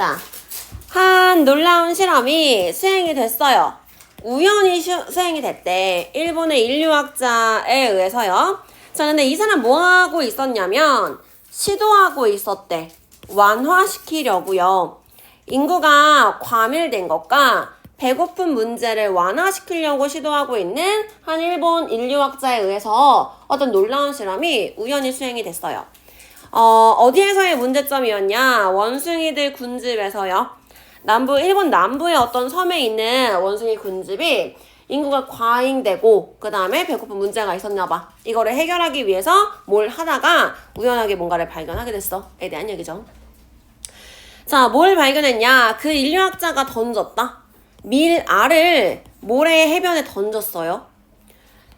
자, 한 놀라운 실험이 수행이 됐어요. 우연히 시- 수행이 됐대. 일본의 인류학자에 의해서요. 자, 근데 이 사람 뭐 하고 있었냐면, 시도하고 있었대. 완화시키려고요. 인구가 과밀된 것과 배고픈 문제를 완화시키려고 시도하고 있는 한 일본 인류학자에 의해서 어떤 놀라운 실험이 우연히 수행이 됐어요. 어, 어디에서의 문제점이었냐? 원숭이들 군집에서요. 남부, 일본 남부의 어떤 섬에 있는 원숭이 군집이 인구가 과잉되고, 그 다음에 배고픈 문제가 있었나 봐. 이거를 해결하기 위해서 뭘 하다가 우연하게 뭔가를 발견하게 됐어. 에 대한 얘기죠. 자, 뭘 발견했냐? 그 인류학자가 던졌다. 밀알을 모래 해변에 던졌어요.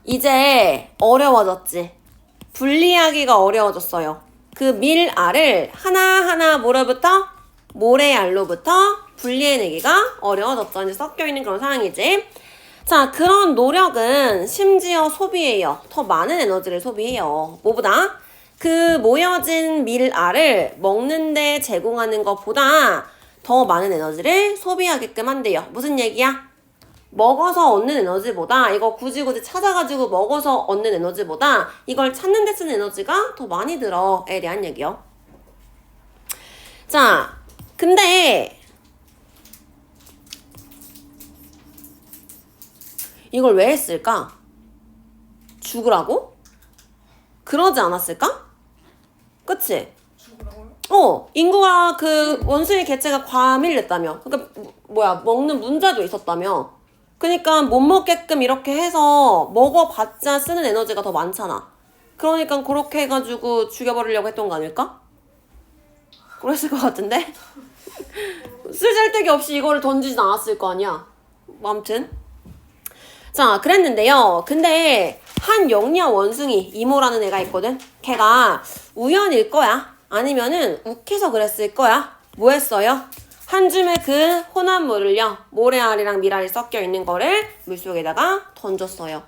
이제 어려워졌지. 분리하기가 어려워졌어요. 그 밀알을 하나하나 모래부터 모래알로부터 분리해내기가 어려워졌죠. 이제 섞여 있는 그런 상황이지. 자, 그런 노력은 심지어 소비해요. 더 많은 에너지를 소비해요. 뭐보다? 그 모여진 밀알을 먹는데 제공하는 것보다 더 많은 에너지를 소비하게끔 한대요. 무슨 얘기야? 먹어서 얻는 에너지보다 이거 굳이 굳이 찾아가지고 먹어서 얻는 에너지보다 이걸 찾는 데 쓰는 에너지가 더 많이 들어에 대한 얘기요. 자, 근데 이걸 왜 했을까? 죽으라고? 그러지 않았을까? 그치? 어, 인구가 그 원숭이 개체가 과밀했다며. 그러니까 뭐- 뭐야 먹는 문제도 있었다며. 그러니까 못 먹게끔 이렇게 해서 먹어봤자 쓰는 에너지가 더 많잖아. 그러니까 그렇게 해가지고 죽여버리려고 했던 거 아닐까? 그랬을 것 같은데? 쓸잘데기 없이 이거를 던지진 않았을 거 아니야. 뭐 아무튼. 자, 그랬는데요. 근데 한 영리한 원숭이 이모라는 애가 있거든. 걔가 우연일 거야. 아니면은 욱해서 그랬을 거야. 뭐 했어요? 한 줌의 그 혼합물을요. 모래알이랑 밀알이 섞여 있는 거를 물속에다가 던졌어요.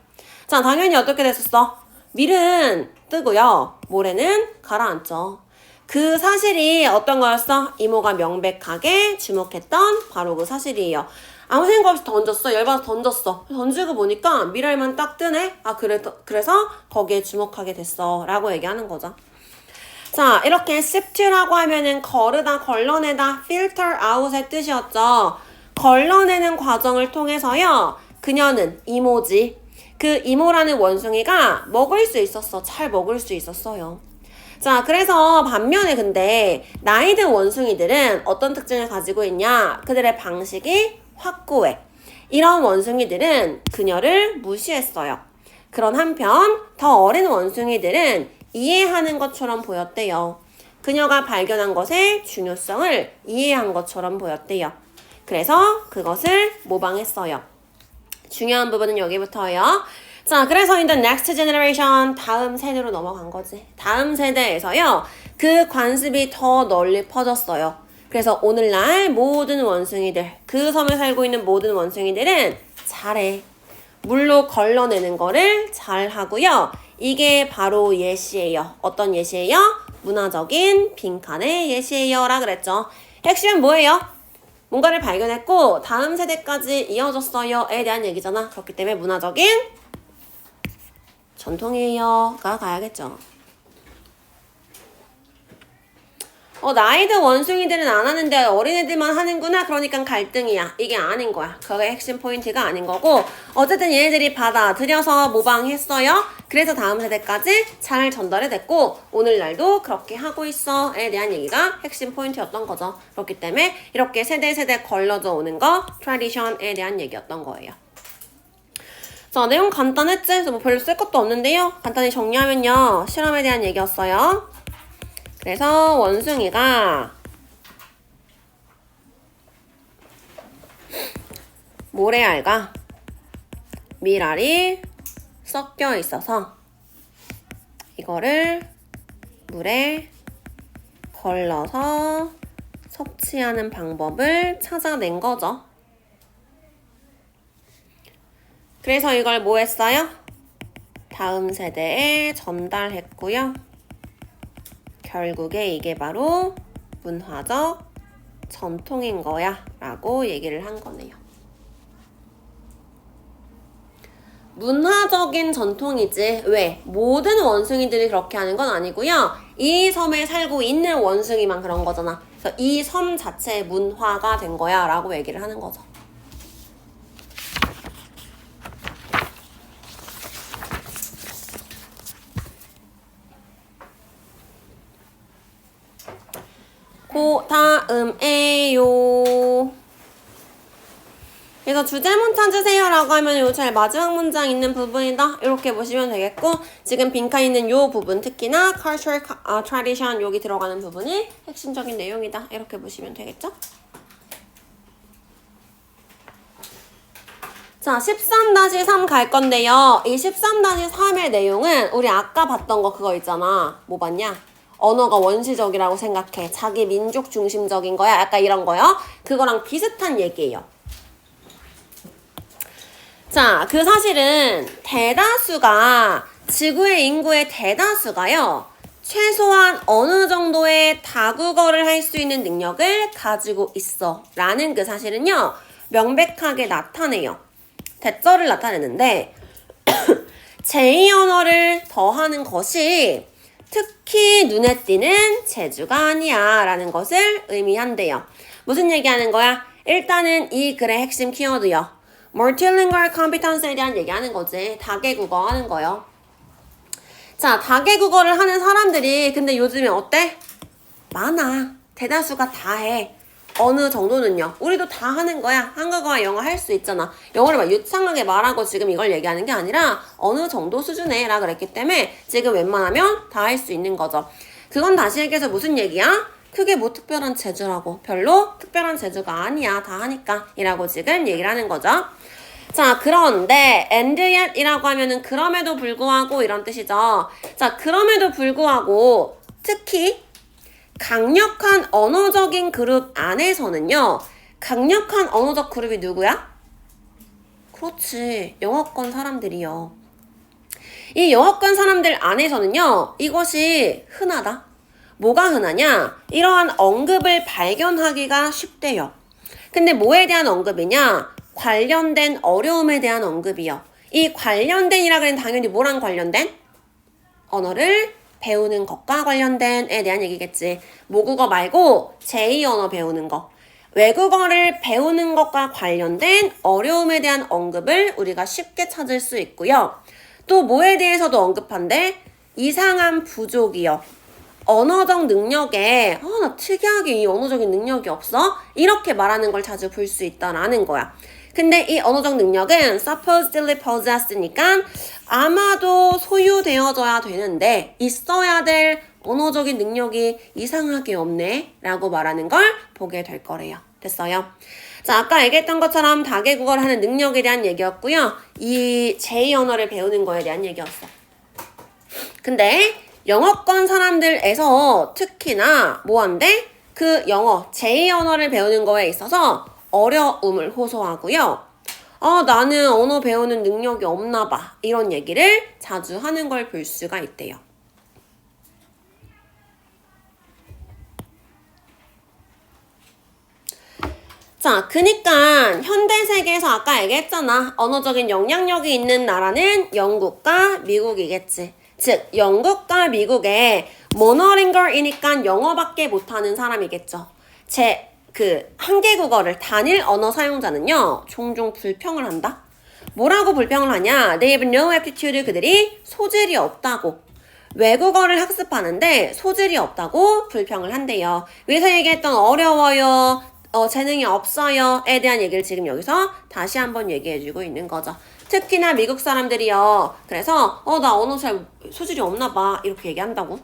자, 당연히 어떻게 됐었어? 밀은 뜨고요. 모래는 가라앉죠. 그 사실이 어떤 거였어? 이모가 명백하게 주목했던 바로 그 사실이에요. 아무 생각 없이 던졌어. 열받아서 던졌어. 던지고 보니까 미랄만 딱 뜨네? 아, 그래, 그래서 거기에 주목하게 됐어. 라고 얘기하는 거죠. 자, 이렇게 sif트라고 하면은 거르다, 걸러내다, filter out의 뜻이었죠. 걸러내는 과정을 통해서요. 그녀는 이모지. 그 이모라는 원숭이가 먹을 수 있었어. 잘 먹을 수 있었어요. 자, 그래서 반면에 근데 나이 든 원숭이들은 어떤 특징을 가지고 있냐? 그들의 방식이 확고해. 이런 원숭이들은 그녀를 무시했어요. 그런 한편 더 어린 원숭이들은 이해하는 것처럼 보였대요. 그녀가 발견한 것의 중요성을 이해한 것처럼 보였대요. 그래서 그것을 모방했어요. 중요한 부분은 여기부터예요. 자, 그래서 in the next generation 다음 세대로 넘어간 거지. 다음 세대에서요. 그 관습이 더 널리 퍼졌어요. 그래서 오늘날 모든 원숭이들, 그 섬에 살고 있는 모든 원숭이들은 잘해. 물로 걸러내는 거를 잘 하고요. 이게 바로 예시예요. 어떤 예시예요? 문화적인 빈칸의 예시예요 라 그랬죠. 핵심은 뭐예요? 뭔가를 발견했고 다음 세대까지 이어졌어요에 대한 얘기잖아. 그렇기 때문에 문화적인 전통이에요가 가야겠죠. 어, 나이든 원숭이들은 안 하는데 어린애들만 하는구나. 그러니까 갈등이야. 이게 아닌 거야. 그게 핵심 포인트가 아닌 거고. 어쨌든 얘네들이 받아들여서 모방했어요. 그래서 다음 세대까지 잘 전달이 됐고, 오늘날도 그렇게 하고 있어. 에 대한 얘기가 핵심 포인트였던 거죠. 그렇기 때문에 이렇게 세대 세대 걸러져 오는 거, 트라디션에 대한 얘기였던 거예요. 자, 내용 간단했지? 그래서 뭐 별로 쓸 것도 없는데요. 간단히 정리하면요. 실험에 대한 얘기였어요. 그래서 원숭이가 모래알과 밀알이 섞여 있어서 이거를 물에 걸러서 섭취하는 방법을 찾아낸 거죠. 그래서 이걸 뭐 했어요? 다음 세대에 전달했고요. 결국에 이게 바로 문화적 전통인 거야 라고 얘기를 한 거네요. 문화적인 전통이지 왜 모든 원숭이들이 그렇게 하는 건 아니고요. 이 섬에 살고 있는 원숭이만 그런 거잖아. 그래서 이 섬 자체의 문화가 된 거야 라고 얘기를 하는 거죠 그 다음에요 그래서 주제문 찾으세요라고 하면 요 제일 마지막 문장 있는 부분이다 이렇게 보시면 되겠고 지금 빈칸 있는 요 부분 특히나 culture, 아, tradition 여기 들어가는 부분이 핵심적인 내용이다 이렇게 보시면 되겠죠? 자, 13-3 갈 건데요. 이 13-3의 내용은 우리 아까 봤던 거 그거 있잖아. 뭐 봤냐? 언어가 원시적이라고 생각해. 자기 민족 중심적인 거야. 약간 이런 거요. 그거랑 비슷한 얘기예요. 자, 그 사실은 대다수가 지구의 인구의 대다수가요. 최소한 어느 정도의 다국어를 할 수 있는 능력을 가지고 있어. 라는 그 사실은요. 명백하게 나타내요. 대절을 나타내는데 제2 언어를 더하는 것이 특히 눈에 띄는 재주가 아니야 라는 것을 의미한대요. 무슨 얘기하는 거야? 일단은 이 글의 핵심 키워드요. multilingual competence에 대한 얘기하는 거지. 다계국어 하는 거요. 자, 다계국어를 하는 사람들이 근데 요즘에 어때? 많아. 대다수가 다 해. 어느 정도는요. 우리도 다 하는 거야. 한국어와 영어 할 수 있잖아. 영어를 막 유창하게 말하고 지금 이걸 얘기하는 게 아니라 어느 정도 수준에 라 그랬기 때문에 지금 웬만하면 다 할 수 있는 거죠. 그건 다시 얘기해서 무슨 얘기야? 크게 뭐 특별한 재주라고. 별로 특별한 재주가 아니야. 다 하니까. 이라고 지금 얘기를 하는 거죠. 자, 그런데 and yet 이라고 하면은 그럼에도 불구하고 이런 뜻이죠. 자, 그럼에도 불구하고 특히 강력한 언어적인 그룹 안에서는요. 강력한 언어적 그룹이 누구야? 그렇지. 영어권 사람들이요. 이 영어권 사람들 안에서는요. 이것이 흔하다. 뭐가 흔하냐? 이러한 언급을 발견하기가 쉽대요. 근데 뭐에 대한 언급이냐? 관련된 어려움에 대한 언급이요. 이 관련된이라 그러면 당연히 뭐랑 관련된? 언어를 배우는 것과 관련된 에 대한 얘기겠지. 모국어 말고 제2 언어 배우는 거. 외국어를 배우는 것과 관련된 어려움에 대한 언급을 우리가 쉽게 찾을 수 있고요. 또 뭐에 대해서도 언급한데 이상한 부족이요. 언어적 능력에 어, 나 특이하게 이 언어적인 능력이 없어? 이렇게 말하는 걸 자주 볼 수 있다라는 거야. 근데 이 언어적 능력은 supposedly possess니까 아마도 소유되어져야 되는데 있어야 될 언어적인 능력이 이상하게 없네 라고 말하는 걸 보게 될 거래요. 됐어요? 자, 아까 얘기했던 것처럼 다계국어를 하는 능력에 대한 얘기였고요. 이 제2 언어를 배우는 거에 대한 얘기였어. 근데 영어권 사람들에서 특히나 뭐한데? 그 영어, 제2 언어를 배우는 거에 있어서 어려움을 호소하고요. 아, 나는 언어 배우는 능력이 없나 봐. 이런 얘기를 자주 하는 걸 볼 수가 있대요. 자, 그니까 현대 세계에서 아까 얘기했잖아. 언어적인 영향력이 있는 나라는 영국과 미국이겠지. 즉, 영국과 미국에 모노링걸이니까 영어밖에 못하는 사람이겠죠. 제 그 한계국어를 단일 언어 사용자는요, 종종 불평을 한다. 뭐라고 불평을 하냐? They have no aptitude. 그들이 소질이 없다고. 외국어를 학습하는데 소질이 없다고 불평을 한대요. 위에서 얘기했던 어려워요, 어, 재능이 없어요에 대한 얘기를 지금 여기서 다시 한번 얘기해주고 있는 거죠. 특히나 미국 사람들이요. 그래서 어 나 언어 잘 소질이 없나 봐 이렇게 얘기한다고.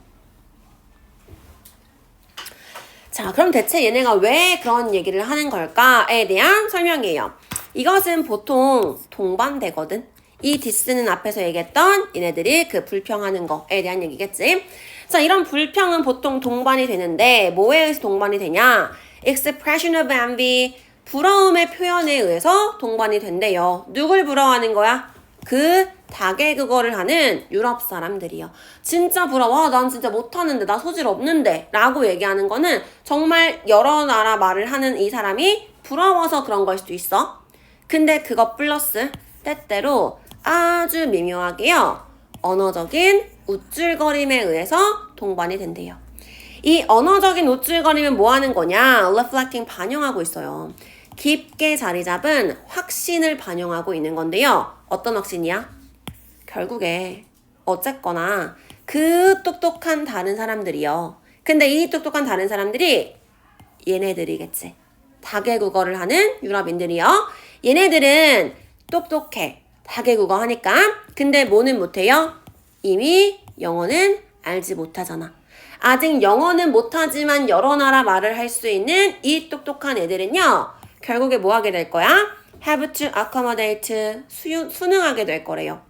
자, 그럼 대체 얘네가 왜 그런 얘기를 하는 걸까에 대한 설명이에요. 이것은 보통 동반되거든. 이 디스는 앞에서 얘기했던 얘네들이 그 불평하는 거에 대한 얘기겠지. 자, 이런 불평은 보통 동반이 되는데 뭐에 의해서 동반이 되냐? expression of envy, 부러움의 표현에 의해서 동반이 된대요. 누굴 부러워하는 거야? 그 다계국어를 하는 유럽 사람들이요. 진짜 부러워. 난 진짜 못하는데, 나 소질 없는데. 라고 얘기하는 거는 정말 여러 나라 말을 하는 이 사람이 부러워서 그런 걸 수도 있어. 근데 그거 플러스 때때로 아주 미묘하게요. 언어적인 우쭐거림에 의해서 동반이 된대요. 이 언어적인 우쭐거림은 뭐 하는 거냐? reflecting 반영하고 있어요. 깊게 자리 잡은 확신을 반영하고 있는 건데요. 어떤 확신이야? 결국에 어쨌거나 그 똑똑한 다른 사람들이요. 근데 이 똑똑한 다른 사람들이 얘네들이겠지. 다계국어를 하는 유럽인들이요. 얘네들은 똑똑해. 다계국어 하니까. 근데 뭐는 못해요? 이미 영어는 알지 못하잖아. 아직 영어는 못하지만 여러 나라 말을 할 수 있는 이 똑똑한 애들은요. 결국에 뭐 하게 될 거야? have to accommodate 수유, 수능하게 될 거래요.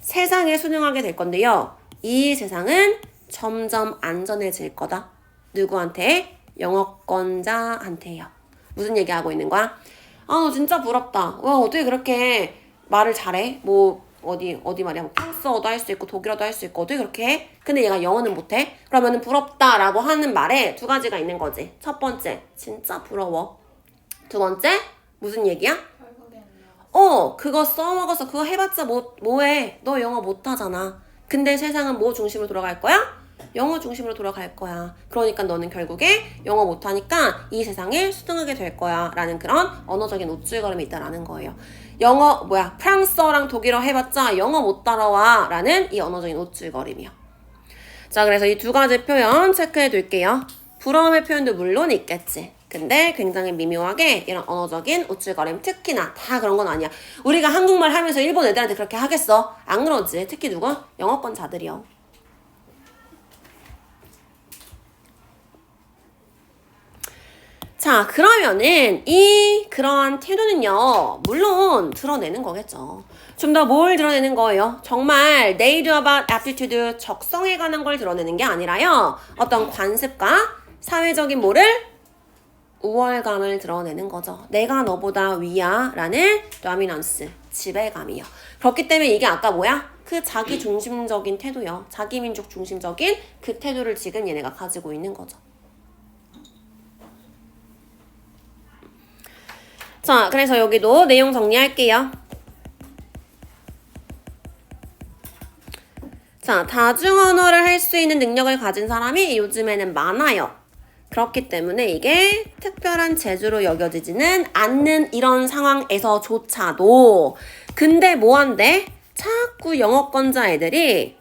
세상에 수능하게 될 건데요. 이 세상은 점점 안전해질 거다. 누구한테? 영어권자한테요. 무슨 얘기하고 있는 거야? 아, 너 진짜 부럽다. 와, 어떻게 그렇게 말을 잘해? 뭐, 어디, 어디 말이야? 뭐 프랑스어도 할 수 있고, 독일어도 할 수 있고, 어떻게 그렇게 해? 근데 얘가 영어는 못해? 그러면은 부럽다라고 하는 말에 두 가지가 있는 거지. 첫 번째, 진짜 부러워. 두 번째, 무슨 얘기야? 어, 그거 써먹어서 그거 해봤자 뭐, 뭐해. 너 영어 못하잖아. 근데 세상은 뭐 중심으로 돌아갈 거야? 영어 중심으로 돌아갈 거야. 그러니까 너는 결국에 영어 못하니까 이 세상에 수능하게 될 거야. 라는 그런 언어적인 우쭐거림이 있다라는 거예요. 영어, 뭐야, 프랑스어랑 독일어 해봤자 영어 못 따라와. 라는 이 언어적인 우쭐거림이요. 자, 그래서 이 두 가지 표현 체크해 둘게요. 부러움의 표현도 물론 있겠지. 근데 굉장히 미묘하게 이런 언어적인 우쭐거림 특히나 다 그런 건 아니야. 우리가 한국말 하면서 일본 애들한테 그렇게 하겠어? 안 그러지. 특히 누구? 영어권 자들이요. 자, 그러면은 이 그러한 태도는요, 물론 드러내는 거겠죠. 좀 더 뭘 드러내는 거예요? 정말 they do about aptitude 적성에 관한 걸 드러내는 게 아니라요. 어떤 관습과 사회적인 뭐를 우월감을 드러내는 거죠. 내가 너보다 위야 라는 dominance, 지배감이요. 그렇기 때문에 이게 아까 뭐야? 그 자기 중심적인 태도요. 자기 민족 중심적인 그 태도를 지금 얘네가 가지고 있는 거죠. 자, 그래서 여기도 내용 정리할게요. 자, 다중언어를 할 수 있는 능력을 가진 사람이 요즘에는 많아요. 그렇기 때문에 이게 특별한 재주로 여겨지지는 않는 이런 상황에서조차도 근데 뭐한데? 자꾸 영어권자 애들이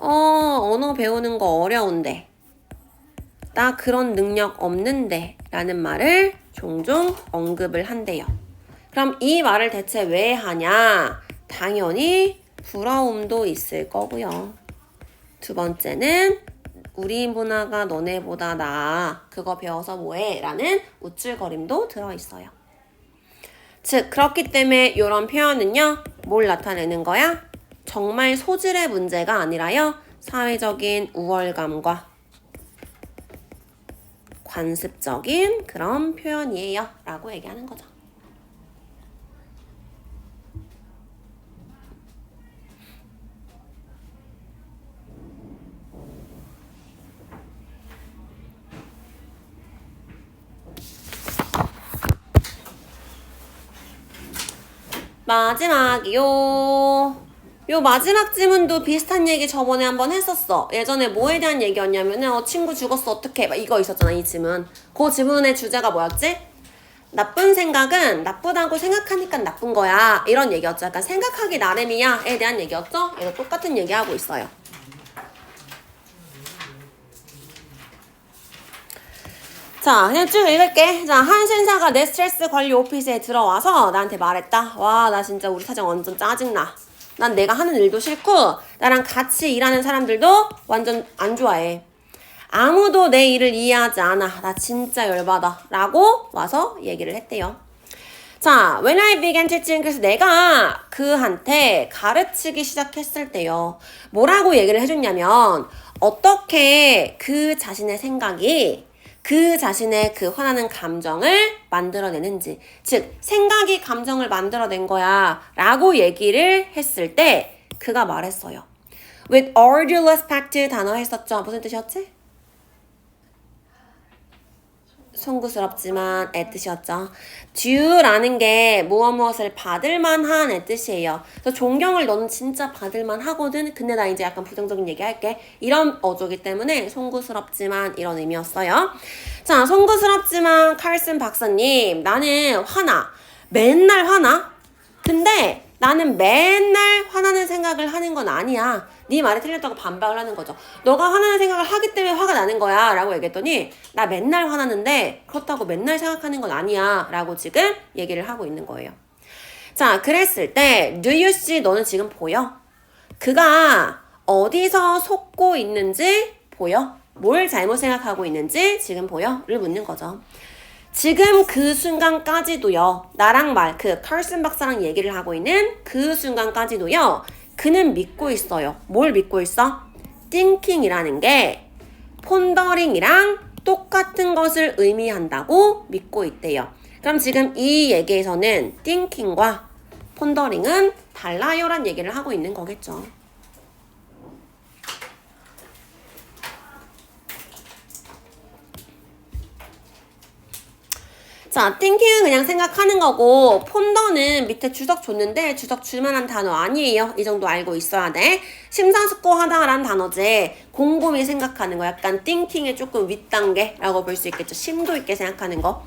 어, 언어 배우는 거 어려운데 나 그런 능력 없는데 라는 말을 종종 언급을 한대요. 그럼 이 말을 대체 왜 하냐? 당연히 부러움도 있을 거고요. 두 번째는 우리 문화가 너네보다 나아. 그거 배워서 뭐해? 라는 우쭐거림도 들어있어요. 즉, 그렇기 때문에 이런 표현은요, 뭘 나타내는 거야? 정말 소질의 문제가 아니라요, 사회적인 우월감과 관습적인 그런 표현이에요. 라고 얘기하는 거죠. 마지막이요. 요 마지막 질문도 비슷한 얘기 저번에 한번 했었어. 예전에 뭐에 대한 얘기였냐면은 어 친구 죽었어 어떡해 막 이거 있었잖아 이 질문. 그 질문의 주제가 뭐였지? 나쁜 생각은 나쁘다고 생각하니까 나쁜 거야 이런 얘기였죠. 약간 생각하기 나름이야에 대한 얘기였죠. 얘도 똑같은 얘기하고 있어요. 자, 그냥 쭉 읽을게. 자, 한 신사가 내 스트레스 관리 오피스에 들어와서 나한테 말했다. 와, 나 진짜 우리 사장 완전 짜증나. 난 내가 하는 일도 싫고, 나랑 같이 일하는 사람들도 완전 안 좋아해. 아무도 내 일을 이해하지 않아. 나 진짜 열받아. 라고 와서 얘기를 했대요. 자, when I began teaching, 그래서 내가 그한테 가르치기 시작했을 때요. 뭐라고 얘기를 해줬냐면, 어떻게 그 자신의 생각이 그 자신의 그 화나는 감정을 만들어내는지. 즉, 생각이 감정을 만들어낸 거야. 라고 얘기를 했을 때 그가 말했어요. With all due respect 단어 했었죠. 무슨 뜻이었지? 송구스럽지만 애 뜻이었죠. due라는 게 무엇 무엇을 받을 만한 애 뜻이에요. 그래서 존경을 너는 진짜 받을 만하거든. 근데 나 이제 약간 부정적인 얘기 할게. 이런 어조기 때문에 송구스럽지만 이런 의미였어요. 자, 송구스럽지만 칼슨 박사님, 나는 화나. 맨날 화나. 근데 나는 맨날 화나는 생각을 하는 건 아니야. 네 말이 틀렸다고 반박을 하는 거죠. 너가 화나는 생각을 하기 때문에 화가 나는 거야. 라고 얘기했더니 나 맨날 화나는데 그렇다고 맨날 생각하는 건 아니야. 라고 지금 얘기를 하고 있는 거예요. 자, 그랬을 때 Do you see 너는 지금 보여? 그가 어디서 속고 있는지 보여? 뭘 잘못 생각하고 있는지 지금 보여? 를 묻는 거죠. 지금 그 순간까지도요, 나랑 말, 그 칼슨 박사랑 얘기를 하고 있는 그 순간까지도요, 그는 믿고 있어요. 뭘 믿고 있어? thinking이라는 게 폰더링이랑 똑같은 것을 의미한다고 믿고 있대요. 그럼 지금 이 얘기에서는 thinking과 폰더링은 달라요란 얘기를 하고 있는 거겠죠. 자, thinking은 그냥 생각하는 거고 폰더는 밑에 주석 줬는데 주석 줄만한 단어 아니에요. 이 정도 알고 있어야 돼. 심사숙고하다라는 단어지. 곰곰이 생각하는 거. 약간 thinking의 조금 윗단계라고 볼 수 있겠죠. 심도 있게 생각하는 거.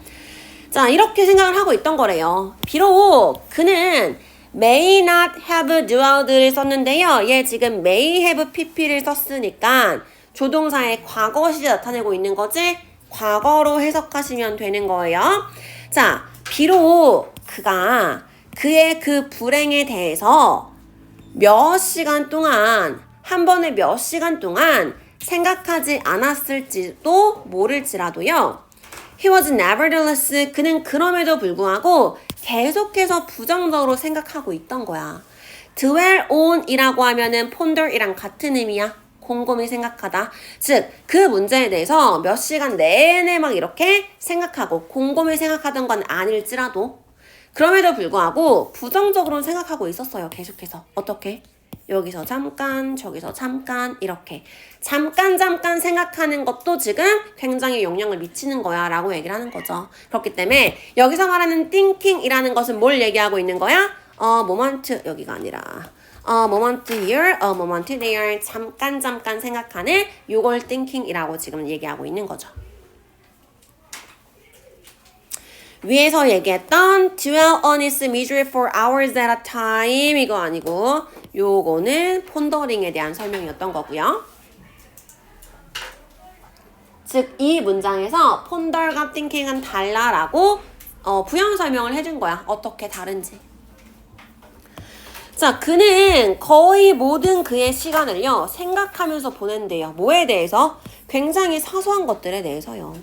자, 이렇게 생각을 하고 있던 거래요. 비록 그는 may not have dwelled를 썼는데요. 얘 지금 may have pp를 썼으니까 조동사의 과거 시제 나타내고 있는 거지. 과거로 해석하시면 되는 거예요. 자, 비록 그가 그의 그 불행에 대해서 몇 시간 동안, 한 번에 몇 시간 동안 생각하지 않았을지도 모를지라도요. He was nevertheless, 그는 그럼에도 불구하고 계속해서 부정적으로 생각하고 있던 거야. dwell on 이라고 하면은 ponder이랑 같은 의미야. 곰곰이 생각하다. 즉, 그 문제에 대해서 몇 시간 내내 막 이렇게 생각하고 곰곰이 생각하던 건 아닐지라도 그럼에도 불구하고 부정적으로 생각하고 있었어요. 계속해서. 어떻게? 여기서 잠깐, 저기서 잠깐, 이렇게. 잠깐, 잠깐 생각하는 것도 지금 굉장히 영향을 미치는 거야. 라고 얘기를 하는 거죠. 그렇기 때문에 여기서 말하는 thinking이라는 것은 뭘 얘기하고 있는 거야? 어, 모먼트, 여기가 아니라. 어, moment here, 어, moment there. 잠깐, 잠깐 생각하는 요걸 thinking이라고 지금 얘기하고 있는 거죠. 위에서 얘기했던 dwell on its misery for hours at a time 이거 아니고 요거는 폰더링에 대한 설명이었던 거고요. 즉 이 문장에서 폰더가 thinking은 달라라고 어, 부연 설명을 해준 거야. 어떻게 다른지. 자, 그는 거의 모든 그의 시간을요, 생각하면서 보낸대요. 뭐에 대해서? 굉장히 사소한 것들에 대해서요.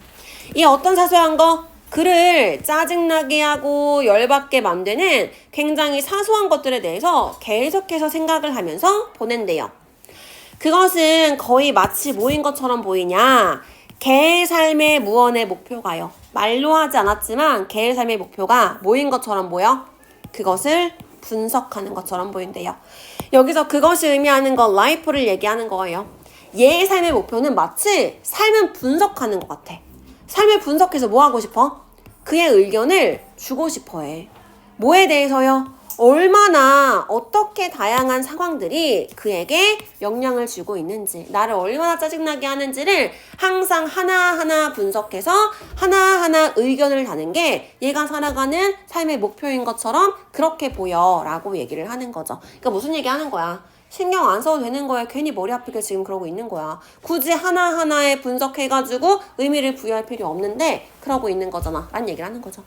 이 어떤 사소한 거? 그를 짜증나게 하고 열받게 만드는 굉장히 사소한 것들에 대해서 계속해서 생각을 하면서 보낸대요. 그것은 거의 마치 뭐인 것처럼 보이냐? 개의 삶의 무언의 목표가요. 말로 하지 않았지만 개의 삶의 목표가 뭐인 것처럼 보여? 그것을 분석하는 것처럼 보인대요. 여기서 그것이 의미하는 건 life를 얘기하는 거예요. 얘의 삶의 목표는 마치 삶을 분석하는 것 같아. 삶을 분석해서 뭐 하고 싶어? 그의 의견을 주고 싶어 해. 뭐에 대해서요? 얼마나 어떻게 다양한 상황들이 그에게 영향을 주고 있는지, 나를 얼마나 짜증나게 하는지를 항상 하나하나 분석해서 하나하나 의견을 다는 게 얘가 살아가는 삶의 목표인 것처럼 그렇게 보여 라고 얘기를 하는 거죠. 그러니까 무슨 얘기 하는 거야? 신경 안 써도 되는 거야. 괜히 머리 아프게 지금 그러고 있는 거야. 굳이 하나하나에 분석해가지고 의미를 부여할 필요 없는데 그러고 있는 거잖아. 라는 얘기를 하는 거죠.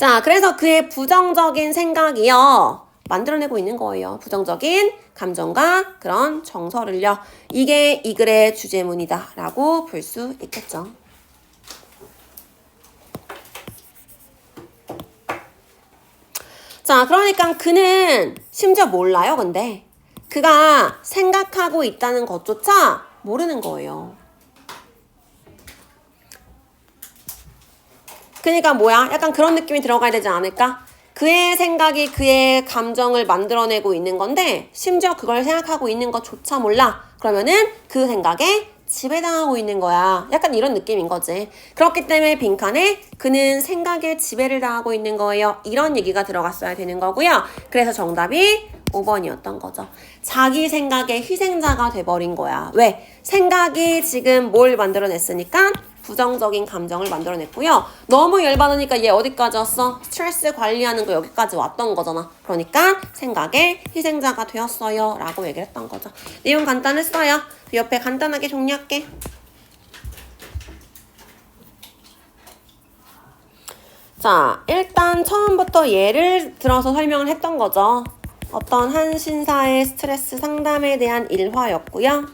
자, 그래서 그의 부정적인 생각이요. 만들어내고 있는 거예요. 부정적인 감정과 그런 정서를요. 이게 이 글의 주제문이다. 라고 볼 수 있겠죠. 자, 그러니까 그는 심지어 몰라요, 근데. 그가 생각하고 있다는 것조차 모르는 거예요. 그러니까 뭐야? 약간 그런 느낌이 들어가야 되지 않을까? 그의 생각이 그의 감정을 만들어내고 있는 건데 심지어 그걸 생각하고 있는 것조차 몰라. 그러면은 그 생각에 지배당하고 있는 거야. 약간 이런 느낌인 거지. 그렇기 때문에 빈칸에 그는 생각에 지배를 당하고 있는 거예요. 이런 얘기가 들어갔어야 되는 거고요. 그래서 정답이 5번이었던 거죠. 자기 생각의 희생자가 돼버린 거야. 왜? 생각이 지금 뭘 만들어냈으니까 부정적인 감정을 만들어냈고요. 너무 열받으니까 얘 어디까지 왔어? 스트레스 관리하는 거 여기까지 왔던 거잖아. 그러니까 생각의 희생자가 되었어요. 라고 얘기를 했던 거죠. 내용 간단했어요. 그 옆에 간단하게 정리할게. 자, 일단 처음부터 예를 들어서 설명을 했던 거죠. 어떤 한 신사의 스트레스 상담에 대한 일화였고요.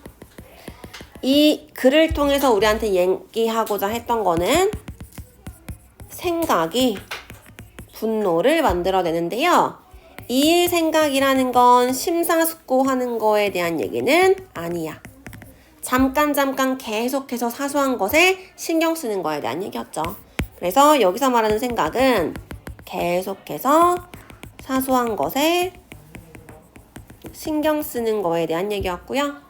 이 글을 통해서 우리한테 얘기하고자 했던 거는 생각이 분노를 만들어내는데요. 이 생각이라는 건 심사숙고하는 거에 대한 얘기는 아니야. 잠깐 잠깐 계속해서 사소한 것에 신경 쓰는 거에 대한 얘기였죠. 그래서 여기서 말하는 생각은 계속해서 사소한 것에 신경 쓰는 거에 대한 얘기였고요.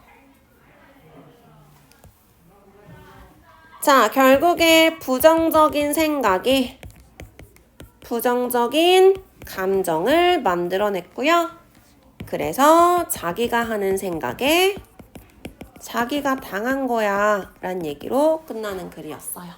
자, 결국에 부정적인 생각이 부정적인 감정을 만들어냈고요. 그래서 자기가 하는 생각에 자기가 당한 거야 라는 얘기로 끝나는 글이었어요.